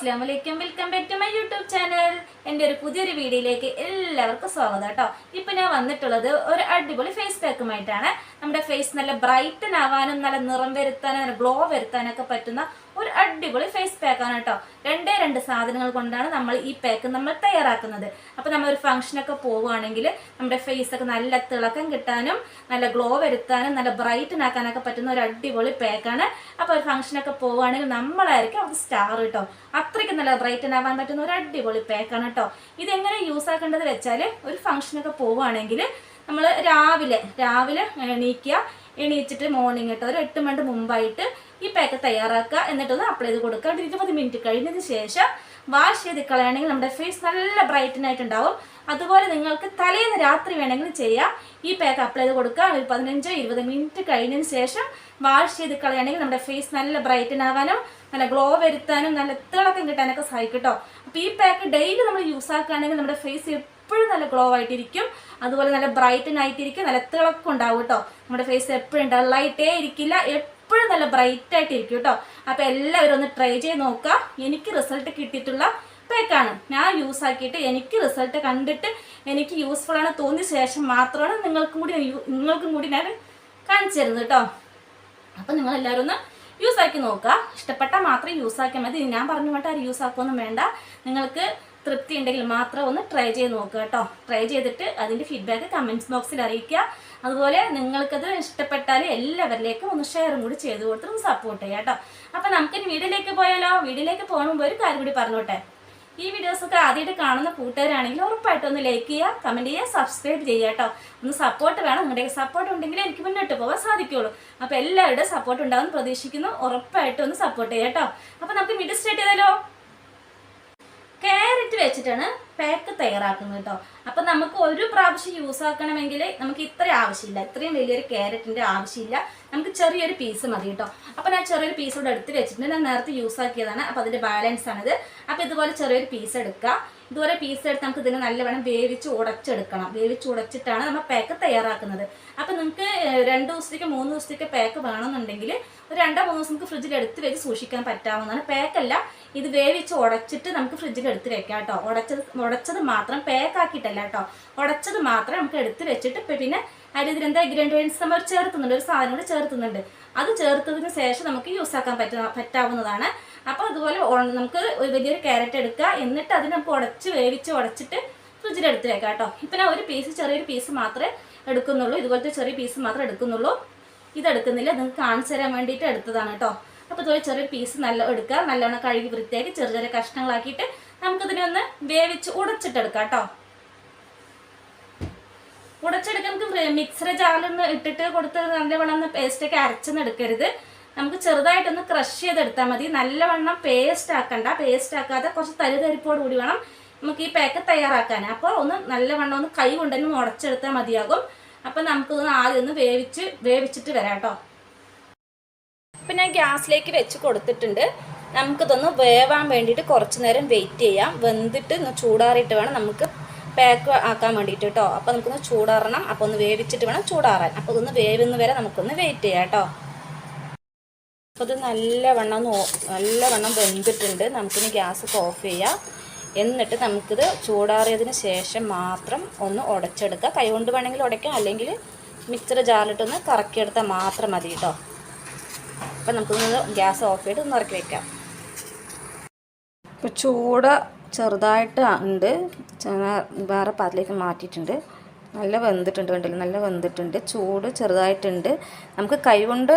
അസ്സാം welcome back to my YouTube channel എന്റെ ഒരു പുതിയൊരു വീഡിയോയിലേക്ക് എല്ലാവർക്കും സ്വാഗതം കേട്ടോ. ഇപ്പം ഞാൻ വന്നിട്ടുള്ളത് ഒരു അടിപൊളി ഫേസ് പാക്കുമായിട്ടാണ് നമ്മുടെ ഫേസ് നല്ല ബ്രൈറ്റൻ ആവാനും നല്ല നിറം വരുത്താനും ഗ്ലോ വരുത്താനൊക്കെ പറ്റുന്ന ഒരു അടിപൊളി ഫേസ് പാക്കാണ് കേട്ടോ. രണ്ടേ രണ്ട് സാധനങ്ങൾ കൊണ്ടാണ് നമ്മൾ ഈ പാക്ക് നമ്മൾ തയ്യാറാക്കുന്നത്. അപ്പോൾ നമ്മൾ ഒരു ഫംഗ്ഷനൊക്കെ പോവുകയാണെങ്കിൽ നമ്മുടെ ഫേസ് ഒക്കെ നല്ല തിളക്കം കിട്ടാനും നല്ല ഗ്ലോ വരുത്താനും നല്ല ബ്രൈറ്റൻ ആക്കാനൊക്കെ പറ്റുന്ന ഒരു അടിപൊളി പാക്കാണ് അപ്പോൾ ഒരു ഫംഗ്ഷനൊക്കെ പോവുകയാണെങ്കിൽ നമ്മളായിരിക്കും അത് സ്റ്റാർ കേട്ടോ. അത്രയ്ക്ക് നല്ല ബ്രൈറ്റൻ ആവാൻ പറ്റുന്ന ഒരു അടിപൊളി പാക്കാണ് കേട്ടോ. ഇതെങ്ങനെ യൂസ് ആക്കേണ്ടത് വെച്ചാൽ ഒരു ഫംഗ്ഷനൊക്കെ പോവുകയാണെങ്കിൽ നമ്മൾ രാവിലെ രാവിലെ എണീക്കുക. എണീച്ചിട്ട് മോർണിംഗ് കേട്ടോ ഒരു എട്ട് മണി മുമ്പായിട്ട് ഈ പാക്ക് തയ്യാറാക്കുക. എന്നിട്ടൊന്ന് അപ്ലൈ ചെയ്ത് കൊടുക്കുക. ഒരു ഇരുപത് മിനിറ്റ് കഴിഞ്ഞതിന് ശേഷം വാഷ് ചെയ്ത് കളയണമെങ്കിൽ നമ്മുടെ ഫേസ് നല്ല ബ്രൈറ്റനായിട്ടുണ്ടാവും അതുപോലെ നിങ്ങൾക്ക് തലേന്ന് രാത്രി വേണമെങ്കിൽ ചെയ്യാം. ഈ പാക്ക് അപ്ലൈ ചെയ്ത് കൊടുക്കുക. ഒരു പതിനഞ്ചോ ഇരുപത് മിനിറ്റ് കഴിഞ്ഞതിന് ശേഷം വാഷ് ചെയ്ത് കളയണമെങ്കിൽ നമ്മുടെ ഫേസ് നല്ല ബ്രൈറ്റൻ ആവാനും നല്ല ഗ്ലോ വരുത്താനും നല്ല തിളക്കം കിട്ടാനൊക്കെ സഹായിക്കും കേട്ടോ അപ്പോൾ ഈ പാക്ക് ഡെയിലി നമ്മൾ യൂസ് ആക്കുകയാണെങ്കിൽ നമ്മുടെ ഫേസ് എപ്പോഴും നല്ല ഗ്ലോ ആയിട്ടിരിക്കും. അതുപോലെ നല്ല ബ്രൈറ്റൻ ആയിട്ടിരിക്കും. നല്ല തിളക്കം ഉണ്ടാവും കേട്ടോ. നമ്മുടെ ഫേസ് എപ്പോഴും ഡള്ളായിട്ടേ ഇരിക്കില്ല എപ്പോഴും നല്ല ബ്രൈറ്റ് ആയിട്ടിരിക്കും കേട്ടോ. അപ്പോൾ എല്ലാവരും ഒന്ന് ട്രൈ ചെയ്ത് നോക്കുക. എനിക്ക് റിസൾട്ട് കിട്ടിയിട്ടുള്ള പാക്കാണ് ഞാൻ യൂസ് ആക്കിയിട്ട് എനിക്ക് റിസൾട്ട് കണ്ടിട്ട് എനിക്ക് യൂസ്ഫുൾ ആണ് തോന്നിയ ശേഷം മാത്രമാണ് നിങ്ങൾക്കും കൂടി നിങ്ങൾക്കും കൂടി ഞാൻ കാണിച്ചു തരുന്നത് കേട്ടോ. അപ്പം നിങ്ങൾ എല്ലാവരും ഒന്ന് യൂസ് ആക്കി നോക്കുക. ഇഷ്ടപ്പെട്ടാൽ മാത്രം യൂസ് ആക്കിയാൽ മതി. ഞാൻ പറഞ്ഞു വിട്ട് ആരും യൂസ് ആക്കുമൊന്നും വേണ്ട. നിങ്ങൾക്ക് തൃപ്തി ഉണ്ടെങ്കിൽ മാത്രം ഒന്ന് ട്രൈ ചെയ്ത് നോക്കുക കേട്ടോ. ട്രൈ ചെയ്തിട്ട് അതിന്റെ ഫീഡ്ബാക്ക് കമന്റ്സ് ബോക്സിൽ അറിയിക്കുക. അതുപോലെ നിങ്ങൾക്കത് ഇഷ്ടപ്പെട്ടാൽ എല്ലാവരിലേക്കും ഒന്ന് ഷെയറും കൂടി ചെയ്ത് ഒന്ന് സപ്പോർട്ട് ചെയ്യാം കേട്ടോ. അപ്പം നമുക്കിനി വീഡിയോയിലേക്ക് പോയാലോ? വീഡിയോയിലേക്ക് പോകുമ്പോൾ ഒരു കാര്യം കൂടി പറഞ്ഞോട്ടെ. ഈ വീഡിയോസ് ഒക്കെ ആദ്യമായിട്ട് കാണുന്ന കൂട്ടുകാരാണെങ്കിൽ ഉറപ്പായിട്ടും ഒന്ന് ലൈക്ക് ചെയ്യുക കമന്റ് ചെയ്യുക സബ്സ്ക്രൈബ് ചെയ്യുക കേട്ടോ. ഒന്ന് സപ്പോർട്ട് വേണം. നിങ്ങളുടെ സപ്പോർട്ട് ഉണ്ടെങ്കിൽ എനിക്ക് മുന്നോട്ട് പോകാൻ സാധിക്കുള്ളൂ. അപ്പോൾ എല്ലാവരുടെ സപ്പോർട്ട് ഉണ്ടാകുമെന്ന് പ്രതീക്ഷിക്കുന്നു. ഉറപ്പായിട്ടും ഒന്ന് സപ്പോർട്ട് ചെയ്യുക കേട്ടോ. അപ്പോൾ നമുക്ക് വീഡിയോ സ്റ്റാർട്ട് ചെയ്താലോ ക്യാരറ്റ് വെച്ചിട്ടാണ് പാക്ക് തയ്യാറാക്കുന്നത് കേട്ടോ അപ്പം നമുക്ക് ഒരു പ്രാവശ്യം യൂസ് ആക്കണമെങ്കിൽ നമുക്ക് ഇത്ര ആവശ്യമില്ല. ഇത്രയും വലിയൊരു ക്യാരറ്റിന്റെ ആവശ്യമില്ല. നമുക്ക് ചെറിയൊരു പീസ് മതി കേട്ടോ അപ്പം ഞാൻ ചെറിയൊരു പീസ് കൂടെ എടുത്ത് വെച്ചിട്ടുണ്ട്. ഞാൻ നേരത്തെ യൂസ് ആക്കിയതാണ്. അപ്പോൾ അതിന്റെ ബാലൻസ് ആണിത്. അപ്പോൾ ഇതുപോലെ ചെറിയൊരു പീസ് എടുക്കുക ഇതുപോലെ പീസ് എടുത്ത് നമുക്ക് ഇതിനെ നല്ലവണ്ണം വേവിച്ച് ഉടച്ചെടുക്കണം. വേവിച്ച് ഉടച്ചിട്ടാണ് നമ്മൾ പാക്ക് തയ്യാറാക്കുന്നത്. അപ്പം നിങ്ങൾക്ക് രണ്ട് ദിവസത്തേക്ക് മൂന്ന് ദിവസത്തേക്ക് പാക്ക് വേണമെന്നുണ്ടെങ്കിൽ ഒരു രണ്ടോ മൂന്ന് ദിവസം നമുക്ക് ഫ്രിഡ്ജിൽ എടുത്ത് വെച്ച് സൂക്ഷിക്കാൻ പറ്റാവുന്നതാണ്. പാക്കല്ല ഇത് വേവിച്ച് ഉടച്ചിട്ട് നമുക്ക് ഫ്രിഡ്ജിൽ എടുത്ത് വെക്കാം കേട്ടോ. ഉടച്ചത് ഉടച്ചത് മാത്രം പാക്ക് ആക്കിയിട്ടല്ല കേട്ടോ. ഉടച്ചത് മാത്രം നമുക്ക് എടുത്ത് വെച്ചിട്ട് പിന്നെ അതിൽ ഇതിലെന്താ ഇൻഗ്രീഡിയൻസ് നമ്മൾ ചേർത്തുന്നുണ്ട്. ഒരു സാധനം കൂടി ചേർത്തുന്നുണ്ട്. അത് ചേർത്തതിന് ശേഷം നമുക്ക് യൂസ് ആക്കാൻ പറ്റുന്ന പറ്റാവുന്നതാണ്. അപ്പോൾ അതുപോലെ നമുക്ക് വലിയൊരു ക്യാരറ്റ് എടുക്കുക. എന്നിട്ട് അതിന് നമുക്ക് ഉടച്ച് വേവിച്ച് ഉടച്ചിട്ട് ഫ്രിഡ്ജിൽ എടുത്ത് വെക്കാം കേട്ടോ. ഇപ്പം ഒരു പീസ് ചെറിയൊരു പീസ് മാത്രമേ എടുക്കുന്നുള്ളൂ. ഇതുപോലത്തെ ചെറിയ പീസ് മാത്രമേ എടുക്കുന്നുള്ളൂ. ഇതെടുക്കുന്നില്ല. നിങ്ങൾക്ക് കാണിച്ചു തരാൻ വേണ്ടിയിട്ട് എടുത്തതാണ് കേട്ടോ അപ്പോൾ ഇതുപോലെ ചെറിയ പീസ് നല്ല എടുക്കുക. നല്ലവണ്ണം കഴുകി വൃത്തിയാക്കി ചെറിയ ചെറിയ കഷ്ണങ്ങളാക്കിയിട്ട് നമുക്കിതിനെ ഒന്ന് വേവിച്ച് ഉടച്ചിട്ടെടുക്കാം കേട്ടോ ഉടച്ചെടുക്കാൻ നമുക്ക് മിക്സർ ജാറിലൊന്ന് ഇട്ടിട്ട് കൊടുത്ത് നല്ലവണ്ണം ഒന്ന് പേസ്റ്റൊക്കെ അരച്ചൊന്നും എടുക്കരുത്. നമുക്ക് ചെറുതായിട്ടൊന്ന് ക്രഷ് ചെയ്തെടുത്താൽ മതി. നല്ലവണ്ണം പേസ്റ്റ് ആക്കണ്ട. പേസ്റ്റ് ആക്കാതെ കുറച്ച് തരിതരിപ്പോട് കൂടി വേണം നമുക്ക് ഈ പാക്ക് തയ്യാറാക്കാൻ. അപ്പോൾ ഒന്ന് നല്ലവണ്ണം ഒന്ന് കൈ കൊണ്ടുതന്നെ ഉടച്ചെടുത്താൽ മതിയാകും. അപ്പം നമുക്കിതൊന്ന് ആദ്യം ഒന്ന് വേവിച്ച് വേവിച്ചിട്ട് വരാം കേട്ടോ. അപ്പം ഞാൻ ഗ്യാസിലേക്ക് വെച്ച് കൊടുത്തിട്ടുണ്ട്. നമുക്കിതൊന്ന് വേവാൻ വേണ്ടിയിട്ട് കുറച്ച് നേരം വെയിറ്റ് ചെയ്യാം. വെന്തിട്ട് ഒന്ന് ചൂടാറിയിട്ട് വേണം നമുക്ക് പാക്ക് ആക്കാൻ വേണ്ടിയിട്ട് കേട്ടോ. അപ്പോൾ നമുക്കൊന്ന് ചൂടാറണം. അപ്പോൾ ഒന്ന് വേവിച്ചിട്ട് വേണം ചൂടാറാൻ. അപ്പോൾ ഇതൊന്ന് വേവുന്ന വരെ നമുക്കൊന്ന് വെയിറ്റ് ചെയ്യാം കേട്ടോ. അപ്പോൾ ഇത് നല്ലവണ്ണം നല്ലവണ്ണം വെന്തിട്ടുണ്ട്. നമുക്കിനി ഗ്യാസ് ഓഫ് ചെയ്യാം. എന്നിട്ട് നമുക്കിത് ചൂടാറിയതിന് ശേഷം മാത്രം ഒന്ന് ഉടച്ചെടുക്കുക. കൈകൊണ്ട് വേണമെങ്കിൽ ഉടയ്ക്കാം അല്ലെങ്കിൽ മിക്സർ ജാറിലിട്ടൊന്ന് കറക്കിയെടുത്താൽ മാത്രം മതി കേട്ടോ അപ്പം നമുക്കൊന്ന് ഗ്യാസ് ഓഫ് ചെയ്ത് ഒന്ന് ഇറക്കി വെക്കാം. ഇപ്പോൾ ചൂട് ചെറുതായിട്ട് ഉണ്ട് വേറെ പാത്രത്തിലേക്ക് മാറ്റിയിട്ടുണ്ട്. നല്ല വെന്തിട്ടുണ്ട് കണ്ടില്ല? നല്ല വെന്തിട്ടുണ്ട്. ചൂട് ചെറുതായിട്ടുണ്ട്. നമുക്ക് കൈകൊണ്ട്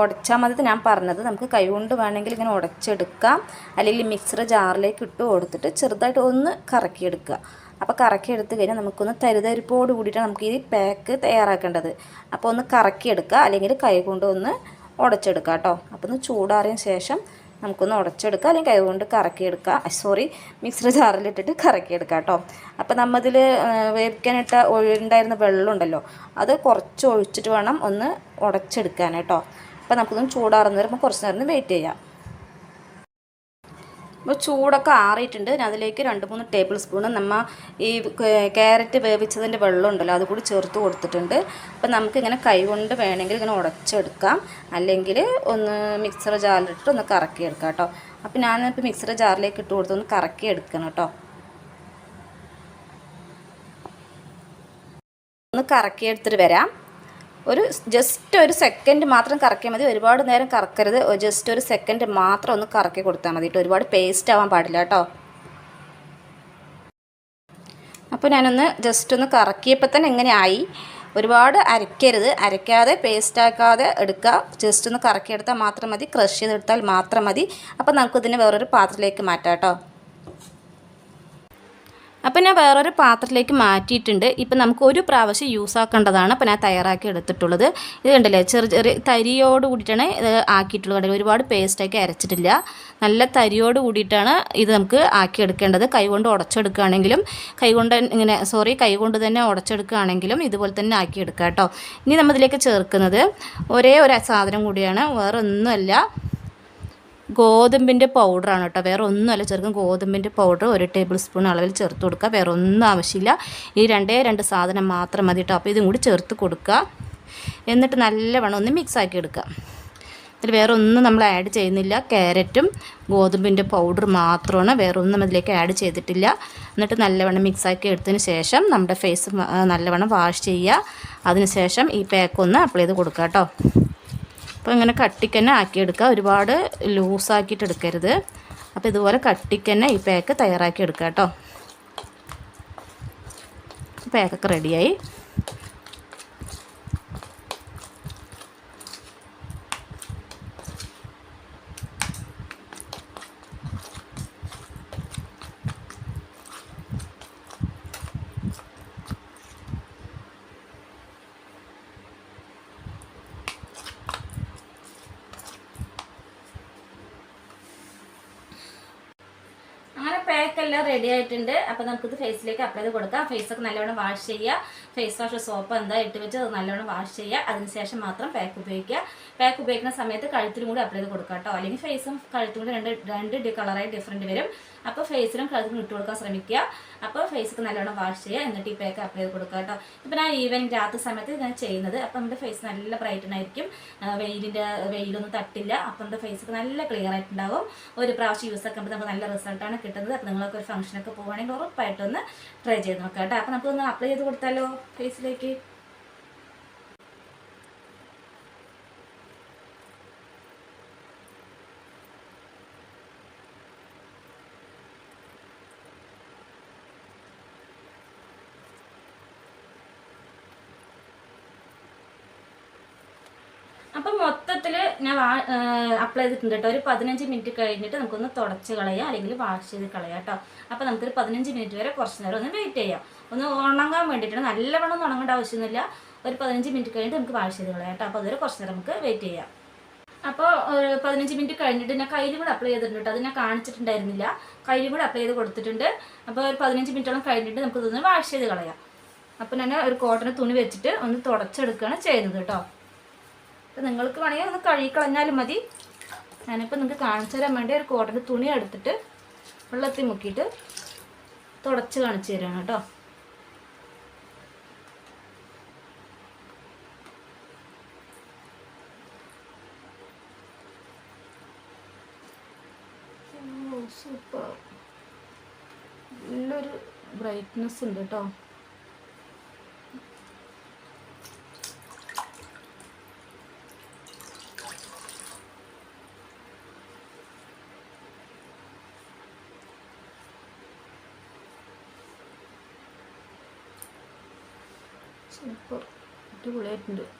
ഉടച്ചാൽ മതി ഞാൻ പറഞ്ഞത്. നമുക്ക് കൈകൊണ്ട് വേണമെങ്കിൽ ഇങ്ങനെ ഉടച്ചെടുക്കാം. അല്ലെങ്കിൽ മിക്സർ ജാറിലേക്ക് ഇട്ട് കൊടുത്തിട്ട് ചെറുതായിട്ട് ഒന്ന് കറക്കിയെടുക്കുക. അപ്പോൾ കറക്കിയെടുത്ത് കഴിഞ്ഞാൽ നമുക്കൊന്ന് തരിതരിപ്പോട് കൂടിയിട്ടാണ് നമുക്ക് ഈ പാക്ക് തയ്യാറാക്കേണ്ടത്. അപ്പോൾ ഒന്ന് കറക്കിയെടുക്കുക. അല്ലെങ്കിൽ കൈ കൊണ്ട് ഒന്ന് ഉടച്ചെടുക്കുക കേട്ടോ. അപ്പോൾ ഒന്ന് ചൂടാറിയതിന് ശേഷം നമുക്കൊന്ന് ഉടച്ചെടുക്കാം അല്ലെങ്കിൽ കൈകൊണ്ട് കറക്കിയെടുക്കുക സോറി മിക്സർ ജാറിലിട്ടിട്ട് കറക്കിയെടുക്കുക കേട്ടോ. അപ്പോൾ നമ്മതിൽ വേവിക്കാനിട്ട ഒഴിണ്ടായിരുന്ന വെള്ളമുണ്ടല്ലോ അത് കുറച്ച് ഒഴിച്ചിട്ട് വേണം ഒന്ന് ഉടച്ചെടുക്കാൻ കേട്ടോ. അപ്പോൾ നമുക്കൊന്ന് ചൂടാറുന്ന വരുമ്പോൾ കുറച്ച് നേരം വെയിറ്റ് ചെയ്യാം. അപ്പോൾ ചൂടൊക്കെ ആറിയിട്ടുണ്ട്. അതിലേക്ക് രണ്ട് മൂന്ന് ടേബിൾ സ്പൂൺ നമ്മൾ ഈ ക്യാരറ്റ് വേവിച്ചതിന്റെ വെള്ളം ഉണ്ടല്ലോ അതുകൂടി ചേർത്ത് കൊടുത്തിട്ടുണ്ട്. അപ്പോൾ നമുക്കിങ്ങനെ കൈ കൊണ്ട് വേണമെങ്കിൽ ഇങ്ങനെ ഉടച്ചെടുക്കാം. അല്ലെങ്കിൽ ഒന്ന് മിക്സർ ജാറിലിട്ട് ഒന്ന് കറക്കിയെടുക്കാം കേട്ടോ. അപ്പോൾ ഞാനിപ്പോൾ മിക്സർ ജാറിലേക്ക് ഇട്ട് കൊടുത്ത് ഒന്ന് എടുക്കണം കേട്ടോ. ഒന്ന് കറക്കി എടുത്തിട്ട് വരാം. ഒരു ജസ്റ്റ് ഒരു സെക്കൻഡ് മാത്രം കറക്കിയാൽ മതി. ഒരുപാട് നേരം കറക്കരുത്. ജസ്റ്റ് ഒരു സെക്കൻഡ് മാത്രം ഒന്ന് കറക്കി കൊടുത്താൽ മതി കേട്ടോ ഒരുപാട് പേസ്റ്റ് ആവാൻ പാടില്ല കേട്ടോ അപ്പോൾ ഞാനൊന്ന് ജസ്റ്റ് ഒന്ന് കറക്കിയപ്പോൾ തന്നെ എങ്ങനെ ആയി. ഒരുപാട് അരയ്ക്കരുത് അരയ്ക്കാതെ പേസ്റ്റ് ആക്കാതെ എടുക്കുക ജസ്റ്റ് ഒന്ന് കറക്കിയെടുത്താൽ മാത്രം മതി. ക്രഷ് ചെയ്തെടുത്താൽ മാത്രം മതി. അപ്പോൾ നമുക്കിതിനെ വേറൊരു പാത്രത്തിലേക്ക് മാറ്റാം കേട്ടോ അപ്പോൾ ഞാൻ വേറൊരു പാത്രത്തിലേക്ക് മാറ്റിയിട്ടുണ്ട്. ഇപ്പം നമുക്ക് ഒരു പ്രാവശ്യം യൂസ് ആക്കേണ്ടതാണ്. അപ്പോൾ ഞാൻ തയ്യാറാക്കി എടുത്തിട്ടുള്ളത്. ഇത് കണ്ടില്ലേ? ചെറിയ ചെറിയ തരിയോട് കൂടിയിട്ടാണ് ഇത് ആക്കിയിട്ടുള്ളത് കണ്ടില്ലേ? ഒരുപാട് പേസ്റ്റാക്കി അരച്ചിട്ടില്ല. നല്ല തരിയോട് കൂടിയിട്ടാണ് ഇത് നമുക്ക് ആക്കിയെടുക്കേണ്ടത്. കൈകൊണ്ട് ഉടച്ചെടുക്കുകയാണെങ്കിലും കൈകൊണ്ട് ഇങ്ങനെ സോറി കൈകൊണ്ട് തന്നെ ഉടച്ചെടുക്കുകയാണെങ്കിലും ഇതുപോലെ തന്നെ ആക്കിയെടുക്കുക കേട്ടോ. ഇനി നമ്മളിതിലേക്ക് ചേർക്കുന്നത് ഒരേ ഒരു സാധനം കൂടിയാണ്. വേറെ ഒന്നുമല്ല ഗോതമ്പിന്റെ പൗഡറാണ് കേട്ടോ. വേറെ ഒന്നുമല്ല ചെറുക്കും ഗോതമ്പിന്റെ പൗഡർ ഒരു ടേബിൾ സ്പൂൺ അളവിൽ ചേർത്ത് കൊടുക്കുക. വേറെ ഒന്നും ആവശ്യമില്ല. ഈ രണ്ടേ രണ്ട് സാധനം മാത്രം മതി കേട്ടോ. അപ്പോൾ ഇതും കൂടി ചേർത്ത് കൊടുക്കുക. എന്നിട്ട് നല്ലവണ്ണം ഒന്ന് മിക്സ് ആക്കി എടുക്കുക. ഇതിൽ വേറെ ഒന്നും നമ്മൾ ആഡ് ചെയ്യുന്നില്ല. ക്യാരറ്റും ഗോതമ്പിന്റെ പൗഡർ മാത്രമാണ്. വേറെ ഒന്നും അതിലേക്ക് ആഡ് ചെയ്തിട്ടില്ല. എന്നിട്ട് നല്ലവണ്ണം മിക്സ് ആക്കി എടുത്തതിന് ശേഷം നമ്മുടെ ഫേസ് നല്ലവണ്ണം വാഷ് ചെയ്യുക. അതിന് ശേഷം ഈ പാക്ക് ഒന്ന് അപ്ലൈ ചെയ്ത് കൊടുക്കുക കേട്ടോ. അപ്പോൾ ഇങ്ങനെ കട്ടിക്ക് തന്നെ ആക്കിയെടുക്കുക. ഒരുപാട് ലൂസാക്കിയിട്ട് എടുക്കരുത്. അപ്പോൾ ഇതുപോലെ കട്ടിക്ക് തന്നെ ഈ പാക്ക് തയ്യാറാക്കി എടുക്കുക കേട്ടോ. പാക്കൊക്കെ റെഡിയായി അങ്ങനെ പാക്ക് എല്ലാം റെഡി ആയിട്ടുണ്ട്. അപ്പോൾ നമുക്കിത് ഫേസിലേക്ക് അപ്ലൈ ചെയ്ത് കൊടുക്കാം. ഫേസൊക്കെ നല്ലവണ്ണം വാഷ് ചെയ്യുക. ഫേസ് വാഷ് സോപ്പ് എന്താ ഇട്ട് വെച്ച് അത് നല്ലവണ്ണം വാഷ് ചെയ്യുക. അതിനുശേഷം മാത്രം പാക്ക് ഉപയോഗിക്കുക. പാക്ക് ഉപയോഗിക്കുന്ന സമയത്ത് കഴുത്തിലും കൂടി അപ്ലൈ ചെയ്ത് കൊടുക്കുക കേട്ടോ. അല്ലെങ്കിൽ ഫേസും കഴുത്തും കൂടി രണ്ട് രണ്ട് കളറായി ഡിഫറെന്റ് വരും. അപ്പോൾ ഫേസിലും കളറും ഇട്ട് കൊടുക്കാൻ ശ്രമിക്കുക. അപ്പോൾ ഫേസൊക്കെ നല്ലോണം വാഷ് ചെയ്യുക. എന്നിട്ട് ഈ പാക്ക് അപ്ലൈ ചെയ്ത് കൊടുക്കുക കേട്ടോ. ഇപ്പോൾ ഞാൻ ഈവനിങ് രാത്രി സമയത്ത് ഞാൻ ചെയ്യുന്നത്. അപ്പോൾ നമ്മുടെ ഫേസ് നല്ല ബ്രൈറ്റൺ ആയിരിക്കും. വെയിലിന്റെ വെയിലൊന്നും തട്ടില്ല. അപ്പോൾ നമ്മുടെ ഫേസൊക്കെ നല്ല ക്ലിയർ ആയിട്ടുണ്ടാവും ഒരു പ്രാവശ്യം യൂസ് ആക്കുമ്പോൾ നമുക്ക് നല്ല റിസൾട്ടാണ് കിട്ടുന്നത്. അപ്പോൾ നിങ്ങളൊക്കെ ഒരു ഫംഗ്ഷനൊക്കെ പോവുകയാണെങ്കിൽ ഉറപ്പായിട്ടൊന്ന് ട്രൈ ചെയ്ത് നോക്കാം കേട്ടോ. അപ്പോൾ നമുക്കൊന്ന് അപ്ലൈ ചെയ്ത് കൊടുത്താലോ ഫേസിലേക്ക് അപ്പം മൊത്തത്തിൽ ഞാൻ അപ്ലൈ ചെയ്തിട്ടുണ്ട് കേട്ടോ. ഒരു പതിനഞ്ച് മിനിറ്റ് കഴിഞ്ഞിട്ട് നമുക്കൊന്ന് തുടച്ച് കളയാം അല്ലെങ്കിൽ വാഷ് ചെയ്ത് കളയാം കേട്ടോ. അപ്പോൾ നമുക്കൊരു പതിനഞ്ച് മിനിറ്റ് വരെ കുറച്ച് നേരം ഒന്ന് വെയിറ്റ് ചെയ്യാം. ഒന്ന് ഉണങ്ങാൻ വേണ്ടിയിട്ടാണ്. നല്ലവണ്ണം ഒന്നും ഉണങ്ങേണ്ട ആവശ്യമൊന്നുമില്ല. ഒരു പതിനഞ്ച് മിനിറ്റ് കഴിഞ്ഞിട്ട് നമുക്ക് വാഷ് ചെയ്ത് കളയാം കേട്ടോ. അപ്പോൾ അതുവരെ കുറച്ച് നേരം നമുക്ക് വെയിറ്റ് ചെയ്യാം. അപ്പോൾ ഒരു പതിനഞ്ച് മിനിറ്റ് കഴിഞ്ഞിട്ട് ഞാൻ കയ്യിലും കൂടെ അപ്ലൈ ചെയ്തിട്ടുണ്ട് അത് ഞാൻ കാണിച്ചിട്ടുണ്ടായിരുന്നില്ല. കയ്യിലും കൂടെ അപ്ലൈ ചെയ്ത് കൊടുത്തിട്ടുണ്ട്. അപ്പോൾ ഒരു പതിനഞ്ച് മിനിറ്റോളം കഴിഞ്ഞിട്ട് നമുക്ക് ഇതൊന്ന് വാഷ് ചെയ്ത് കളയാം. അപ്പോൾ ഞാൻ ഒരു കോട്ടൺ തുണി വെച്ചിട്ട് ഒന്ന് തുടച്ചെടുക്കുകയാണ് ചെയ്യുന്നത് കേട്ടോ. അപ്പോൾ നിങ്ങൾക്ക് വേണമെങ്കിൽ ഒന്ന് കഴുകിക്കളഞ്ഞാലും മതി. ഞാനിപ്പോൾ നിങ്ങൾക്ക് കാണിച്ചു തരാൻ വേണ്ടി ഒരു കോട്ടൺ തുണി എടുത്തിട്ട് വെള്ളത്തിൽ മുക്കിയിട്ട് തുടച്ച് കാണിച്ചു തരാണ് കേട്ടോ. സൂപ്പർ നല്ലൊരു ബ്രൈറ്റ്നെസ് ഉണ്ട് കേട്ടോ. സൂപ്പർ അടിപൊളിയായിട്ടുണ്ട്.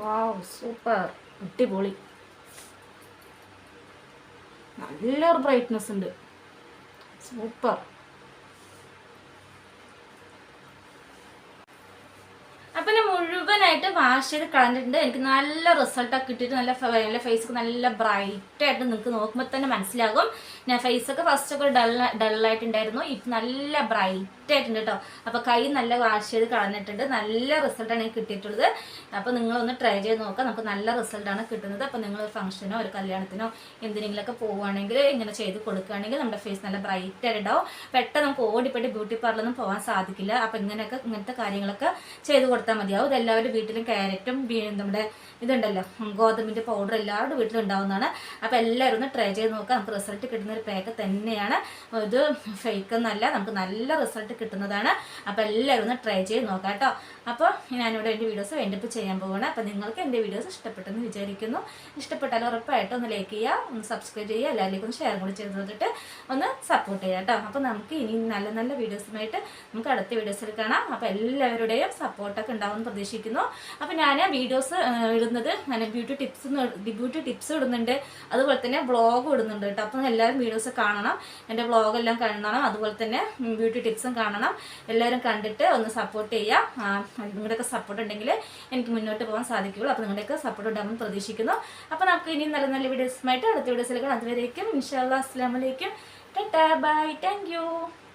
വാവ് സൂപ്പർ അടിപൊളി. നല്ലൊരു ബ്രൈറ്റ്നെസ് ഉണ്ട്. സൂപ്പർ അപ്പം ഞാൻ മുഴുവനായിട്ട് വാഷ് ചെയ്ത് കളഞ്ഞിട്ടുണ്ട്. എനിക്ക് നല്ല റിസൾട്ടൊക്കെ കിട്ടിയിട്ട് നല്ല നല്ല ഫേസ് നല്ല ബ്രൈറ്റ് ആയിട്ട് നിങ്ങൾക്ക് നോക്കുമ്പോൾ തന്നെ മനസ്സിലാകും. ഞാൻ ഫേസൊക്കെ ഫസ്റ്റ് ഒക്കെ ഡൾ ഡൾ ഡള്ളായിട്ടുണ്ടായിരുന്നു ഇപ്പം നല്ല ബ്രൈറ്റ് ആയിട്ടുണ്ട് കേട്ടോ അപ്പോൾ കൈ നല്ല വാഷ് ചെയ്ത് കളഞ്ഞിട്ടുണ്ട്. നല്ല റിസൾട്ടാണ് എനിക്ക് കിട്ടിയിട്ടുള്ളത്. അപ്പോൾ നിങ്ങളൊന്ന് ട്രൈ ചെയ്ത് നോക്കാം. നമുക്ക് നല്ല റിസൾട്ടാണ് കിട്ടുന്നത്. അപ്പോൾ നിങ്ങൾ ഒരു ഫംഗ്ഷനോ ഒരു കല്യാണത്തിനോ എന്തിനെങ്കിലുമൊക്കെ പോവുകയാണെങ്കിൽ ഇങ്ങനെ ചെയ്ത് കൊടുക്കുകയാണെങ്കിൽ നമ്മുടെ ഫേസ് നല്ല ബ്രൈറ്റ് ആയിട്ടുണ്ടാവും പെട്ടെന്ന് നമുക്ക് ഓടിപ്പെട്ട് ബ്യൂട്ടി പാർലറൊന്നും പോകാൻ സാധിക്കില്ല. അപ്പോൾ ഇങ്ങനെയൊക്കെ ഇങ്ങനത്തെ കാര്യങ്ങളൊക്കെ ചെയ്ത് കൊടുത്താൽ മതിയാവും. ഇതെല്ലാവരുടെ വീട്ടിലും ക്യാരറ്റും നമ്മുടെ ഇതുണ്ടല്ലോ ഗോതമ്പിന്റെ പൗഡർ എല്ലാവരുടെ വീട്ടിലും ഉണ്ടാവുന്നതാണ്. അപ്പോൾ എല്ലാവരും ഒന്ന് ട്രൈ ചെയ്ത് നോക്കാം. നമുക്ക് റിസൾട്ട് കിട്ടുന്ന ഒരു പാക്ക് തന്നെയാണ്. ഇത് ഫേക്ക് എന്നല്ല. നമുക്ക് നല്ല റിസൾട്ട് കിട്ടുന്നതാണ്. അപ്പോൾ എല്ലാവരും ഒന്ന് ട്രൈ ചെയ്ത് നോക്കാം കേട്ടോ. അപ്പോൾ ഞാനിവിടെ എന്റെ വീഡിയോസ് വേണ്ടിപ്പ് ചെയ്യാൻ പോവുകയാണ് അപ്പോൾ നിങ്ങൾക്ക് എന്റെ വീഡിയോസ് ഇഷ്ടപ്പെട്ടെന്ന് വിചാരിക്കുന്നു. ഇഷ്ടപ്പെട്ടാൽ ഉറപ്പായിട്ടും ഒന്ന് ലൈക്ക് ചെയ്യുക ഒന്ന് സബ്സ്ക്രൈബ് ചെയ്യുക എല്ലാവരിലേക്കും ഷെയർ കൂടി ചെയ്ത് തന്നിട്ട് ഒന്ന് സപ്പോർട്ട് ചെയ്യാം കേട്ടോ. അപ്പോൾ നമുക്ക് ഇനി നല്ല നല്ല വീഡിയോസുമായിട്ട് നമുക്ക് അടുത്ത വീഡിയോസിൽ കാണാം. അപ്പോൾ എല്ലാവരുടെയും സപ്പോർട്ടൊക്കെ ഉണ്ടാവും എന്ന് പ്രതീക്ഷിക്കുന്നു. അപ്പോൾ ഞാൻ വീഡിയോസ് ഇടുന്നത് ഞാൻ ബ്യൂട്ടി ടിപ്സ് ബ്യൂട്ടി ടിപ്സ് ഇടുന്നുണ്ട്. അതുപോലെ തന്നെ ബ്ലോഗ് ഇടുന്നുണ്ട് കേട്ടോ. അപ്പോൾ എല്ലാവരും വീഡിയോസ് കാണണം. എന്റെ ബ്ലോഗെല്ലാം കാണണം. അതുപോലെ തന്നെ ബ്യൂട്ടി ടിപ്സും കാണണം. എല്ലാവരും കണ്ടിട്ട് ഒന്ന് സപ്പോർട്ട് ചെയ്യുക ആ, നിങ്ങളുടെയൊക്കെ സപ്പോർട്ട് ഉണ്ടെങ്കിൽ എനിക്ക് മുന്നോട്ട് പോകാൻ സാധിക്കുള്ളൂ അപ്പോൾ നിങ്ങളുടെയൊക്കെ സപ്പോർട്ട് ഉണ്ടാകുമെന്ന് പ്രതീക്ഷിക്കുന്നു. അപ്പോൾ നമുക്ക് ഇനി നല്ല നല്ല വീഡിയോസുമായിട്ട് അടുത്ത വീഡിയോസിലേക്ക് അതുവരേക്കും ഇൻഷാല്ലാ അസ്സാം വലൈക്കും ടാറ്റാ. ബൈ. താങ്ക്